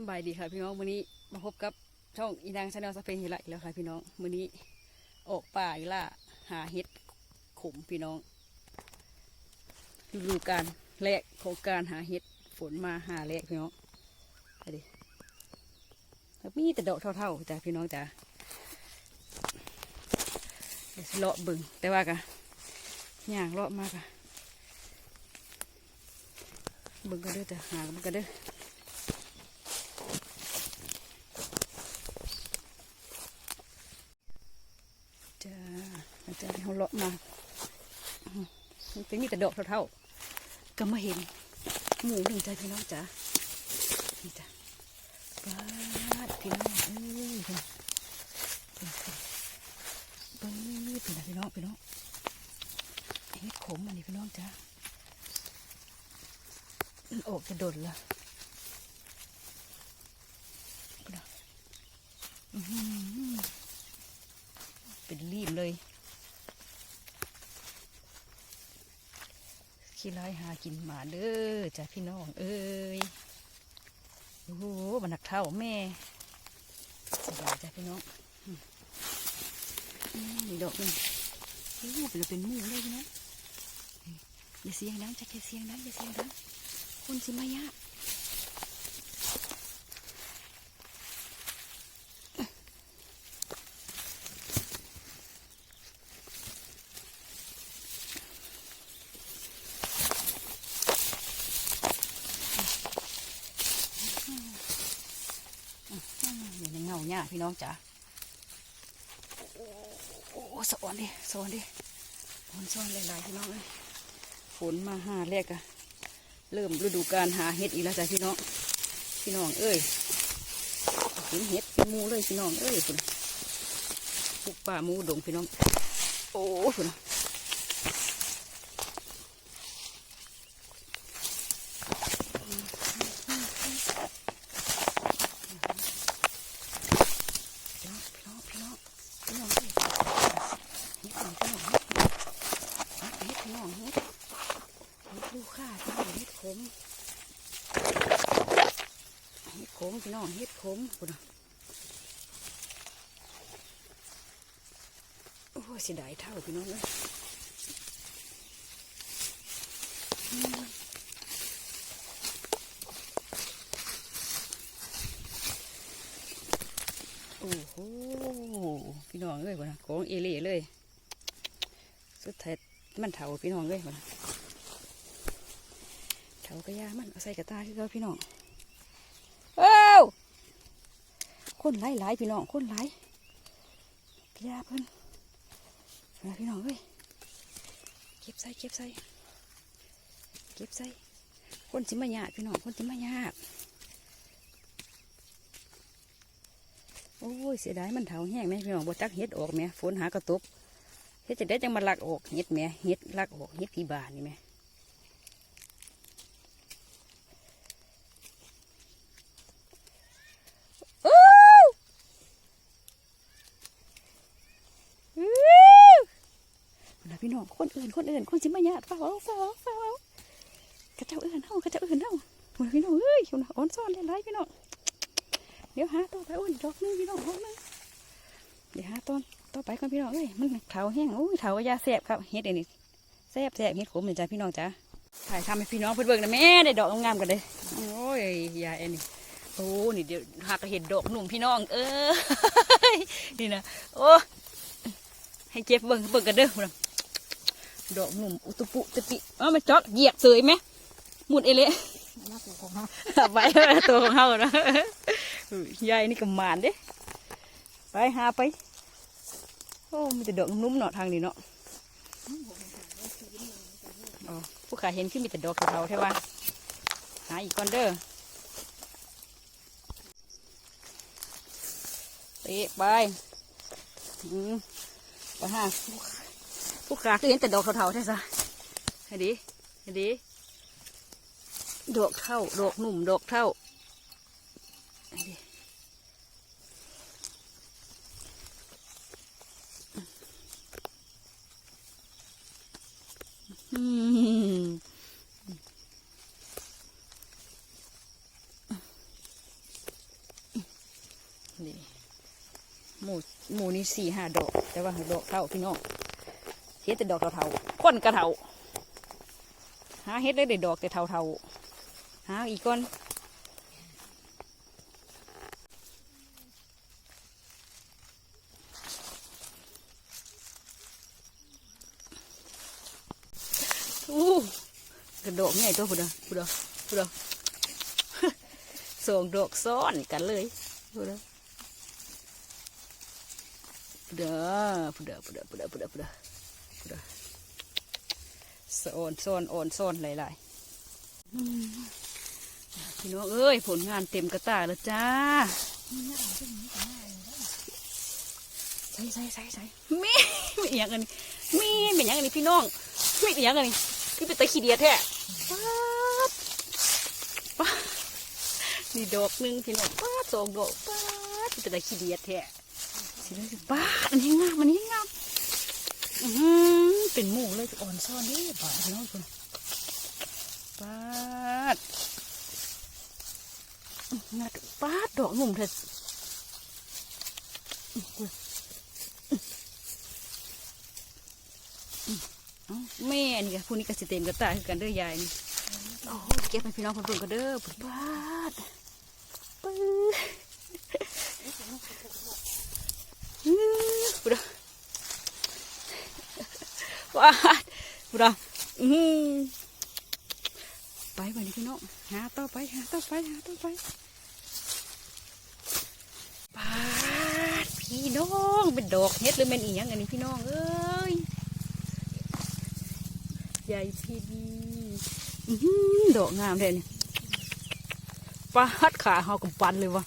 สบายดีค่ะพี่น้องวันนี้มาพบกับช่องอีนางชาแนลสเปนอีกแล้วอีกแล้วค่ะพี่น้องวันนี้ออกป่าอีล่าหาเห็ดขมพี่น้องฤดูการแรกของการหาเห็ดฝนมาหาแรกพี่น้องไปดิแล้วมีแต่ดอกเท่าๆจ้ะพี่น้องจ้ะเดี๋ยวเลาะเบึงแต่ว่ากะย่างเลาะมากะเบึงก็เด้อจ้ะหามันก็เด้อ จ้า อาจารย์เขาเลาะมาอื้อมันเป็นมีแต่ดอกเท่าๆก็มาเห็น หมูหนึ่งใจพี่น้องจ้านี่จ้าปาดพี่น้องเอ้ยเพิ่นเพิ่นเพิ่นเพิ่นพี่น้องพี่น้องพี่น้องเฮ็ดขมอันนี้พี่น้องจ้ามันออกจะดนละเป็นรีบเลย ขี้ร้ายหากินหมาเด้อจ้ะพี่น้องเอ้ยโอ้โหบันหนักเท่าแม่สบายจ้ะพี่น้องนี่ดอกนี่โอ้เป็นเป็นมูเลยพี่น้องอย่าเสียงดังจ้ะแค่เสียงดังอย่าเสียงดังคนสิมายะ่าพี่น้องจ๋าโอ้โอ้สอนดิสอนดิฝนสอนหลายๆพี่น้องเลยฝนมาห้าแรกอะเริ่มฤดูการหาเห็ดอีกแล้วจ้ะพี่น้องพี่น้องเอ้ยเห็นเห็ดเป็นมูเลยพี่น้องเอ้ยคุณปุกป่ามูดงพี่น้อง โอ้คุณพี่น้องพี่น้องพี่น้องพี่น้องเอ้ยเห็ดพี่น้องเห็ดเห็ดพี่น้องเห็ดเห็ดลูกข้าพี่น้องเห็ดขมเห็ดข มพี่น้องเห็ดขมคุณน่ะโอ้เสียดายเท่าพี่น้องเลยโอ้โหพี่น้องเลยคุณน่ะของเอเล่เลย สุดท้ายมันเถาพี่น้องเลยคุณน่ะเถากระยามันเอาใส่กระตาคือเขาพี่น้องเอ้า คนหลายหลายพี่น้องคนหลายกระยาเพิ่นเอาพี่น้องเอ้ยเก็บใส่เก็บใส่เก็บใส่คนสิมาหยาดพี่น้องคนสิมาหยาดโอ้ยเสียดายมันเถาแห้งไหมพี่น้องบ่จักเฮ็ดออกไหมฝนหากระตุกเฮ็ดจะได้จังมาลักออกเฮ็ดแหมเฮ็ดลักออกเฮ็ดพี่บานนี่แหมโอ้วอื้อนะพี่น้ องคนอื่นคนอื่นคนสิมาหยาดเฝ้าเฝ้าเฝ้าเอากระเจ้าอื่นเฮากระเจ้าอื่นเฮาโอ้ยพี่น้องเอ้ยคุณอ่อนซ่อนหลายๆพี่น้องเดี๋ยวหาต่อไปอ้นดอกนึงพี่น้องดอกนึงเดี๋ยวหาต้นต่อไปก่อนพี่น้องเอ้ยมันเถาแห้งโอ้ยเถากระยาแสบครับเฮ็ดอันนี้แสบแสบเฮ็ดขมเลยจ้ะพี่น้องจ้ะถ่ายทำให้พี่น้องเพื่อนเบิ่งนะแม่ได้ดอกงามๆกันเลยโอ้ยยาเอ็นนี่โอ้นี่เดี๋ยวหากเห็นดอกหนุ่มพี่น้อง เออนี่นะโอ้ให้เจ็บเบิ่งเบิ่งกันเด้อพุ่นน่ะ ดอกหนุ่มอุตุปุตปิเอ้ามันจอกเหยียบเสยไหมหมุดเอเละไปตัวของเฮานะยายนี่ก็มานเด้ไปหาไปโอ้มีแต่ดอกนุ่มเนาะทางนี้เนาะผู้ขายเห็นขึ้นมีแต่ดอกเทาใช่ป่ะหาอีกก่อนเด้อเตะไปไปหาผู้ข ผู้ขายคือเห็นแต่ดอกเทาๆใช่ซะให้ดีให้ดีดอกเท่าดอกหนุ่มดอกเท่าอันนี้อืมนี่หมูหมูนี่สี่ห้าดอก แต่ว่าดอกเท่าพี่น้อง เฮ็ดแต่ดอกเท่าๆคนกระเท่าหาเฮ็ดได้แต่ดอกแต่เท่าๆหาอีกก้อนอู้กระโดอกใหญ่ตัวพุดเด้อพุดเด้อพุดเด้อสองดอกซ้อนกันเลยพุดเด้อพุดเด้อพุดเด้อพุดเด้อพุดเด้อพุดเด อพุดเด้อพุดเด้อซ้อนซ้อนอ่อนซ้อนหลายๆพี่น้องเอ้ยผลงานเต็มกระตาแล้วจ้าใส่ใส่ใส่ใส่มีมีอย่างอันนี้มีเป็นอย่างอันนี้พี่น้องมีอย่างอันนี้คือเป็นตะขี้เดียแท้ป๊าดป๊าดนี่ดอกหนึ่งพี่น้องป๊าดสองดอกป๊าดเป็นตะขี้เดียแท้สิเลยสิป๊าดอันนี้งามอันนี้งาม เป็นหมูเลยอ่อนซ่อนนี่บาพี่น้องคุณปาดงัดปาดดอกหนุ่มเถอะแม่นี่ก็ผู้นี้ก็สิเต็มกระตายคือกันเด้อยายนี่โอ้เก็บให้พี่น้องเพิ่นกันเด้อปาดปื้ออปุ๊ดว้าดปุ๊ดอือไปวันนี้พี่น้องหาต่อไปหาต่อไปหาต่อไปปาดพี่น้องเป็นดอกเฮ็ดหรือเป็นอีหยังอันนี้พี่น้องเอ้ยใหญ่พี่ดีอื้อหือดอกงามเลยนี่ปาดขาเฮากับปันเลยวะ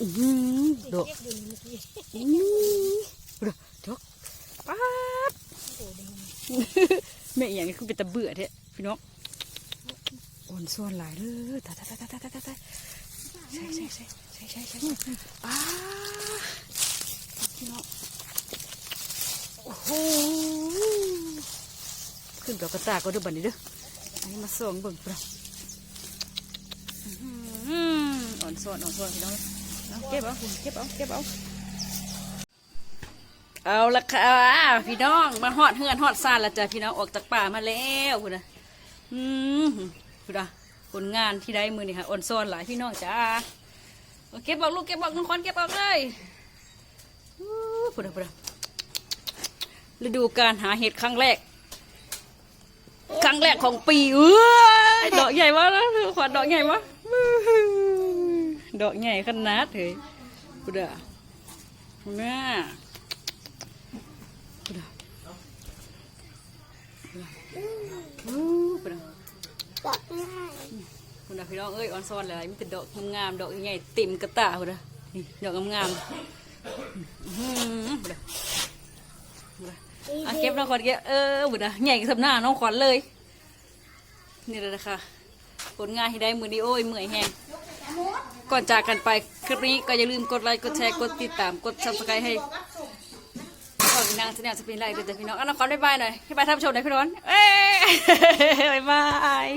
อือหือดอกอื้อดอกดอกปาดแม่อย่างนี้คือเป็นตะเบื่อเทะพี่น้องอ่อนส่วนหลายเลยตายตายตายตายตายตายตายใช่ใช่ใช่ใช่ใช่ใช่ป้าพี่น้องโอ้โหขึ้นดอกกระตาก็เดูบันนี้เด้ออันนี้มาส่งเบิ่งปะอื้อหืออ่อนซ้อนอ่อนซ้อนพี่น้องเก็บเอาเก็บเอาเก็บเอา เอาละค่ะพี่น้องมาหอดเฮือนหอดซานละจ้ะพี่น้องออกจากป่ามาแล้วคุณนะอืมคุณนะผลงานที่ได้มือนี่ค่ะอ่อนซ้อนหลายพี่น้องจ้าเก็บเอาลูกเก็บเอาน้องควันเก็บเอาเลยอู้คุณนะคุณนะฤดูการหาเห็ดครั้งแรก ครั้งแรกของปีเอ้ยดอกใหญ่มากนะขวัญดอกใหญ่มากดอกใหญ่ขนาดเลยกูเด้อแม่กูเด้อ อู้กูเด้อดอกง่ายกูเด้อพี่น้องเอ้ยออนซอนเลยมีแต่ดอกงามๆดอกใหญ่ๆเต็มกระตากูเด้อนี่ดอกงามๆอื้อหือกูเด้อกูเด้ออะเก็บน้องขวัญเก็บเออบุดอะใหญ่กับสำหน้าน้องขวัญเลย นี่เลยนะคะผลงานที่ได้มือดีโอ้ยเมื่อยแห้ง ก่อนจากกันไปคลิปนี้ก็อย่าลืมกดไลค์ กดแชร์ กดติดตาม กดซับสไครต์ให้ อนนางแสดงสปินไลค์ด้วยจ้ะพี่น้องอะน้องขอบ๊ายบายหน่อยบ๊ายบายท่านผู้ชมหน่อยพี่น้องเอ้ยบ๊ายบาย